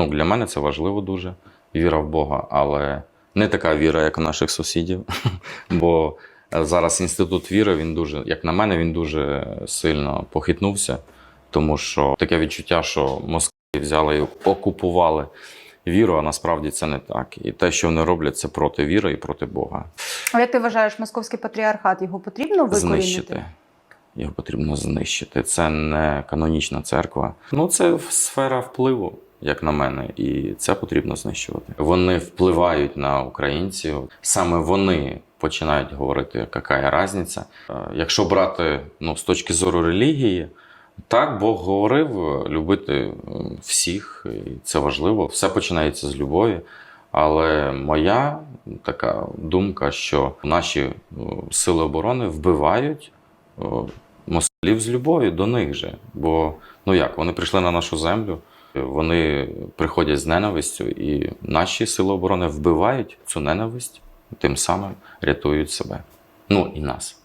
Ну, для мене це важливо дуже. Віра в Бога, але не така віра, як у наших сусідів. Бо е, зараз інститут віри, він дуже, як на мене, він дуже сильно похитнувся, тому що таке відчуття, що москалі взяли і окупували віру, а насправді це не так. І те, що вони роблять, це проти віри і проти Бога. А як ти вважаєш, московський патріархат його потрібно викорінити? Знищити. Його потрібно знищити. Це не канонічна церква. Ну, це сфера впливу, як на мене, і це потрібно знищувати. Вони впливають на українців. Саме вони починають говорити, яка різниця. Е, Якщо брати ну, з точки зору релігії, так Бог говорив е, любити е, всіх, і це важливо. Все починається з любові. Але моя така думка, що наші е, сили оборони вбивають москалів з любов'ю до них же. Бо ну як, вони прийшли на нашу землю, вони приходять з ненавистю, і наші сили оборони вбивають цю ненависть, тим самим рятують себе. Ну і нас.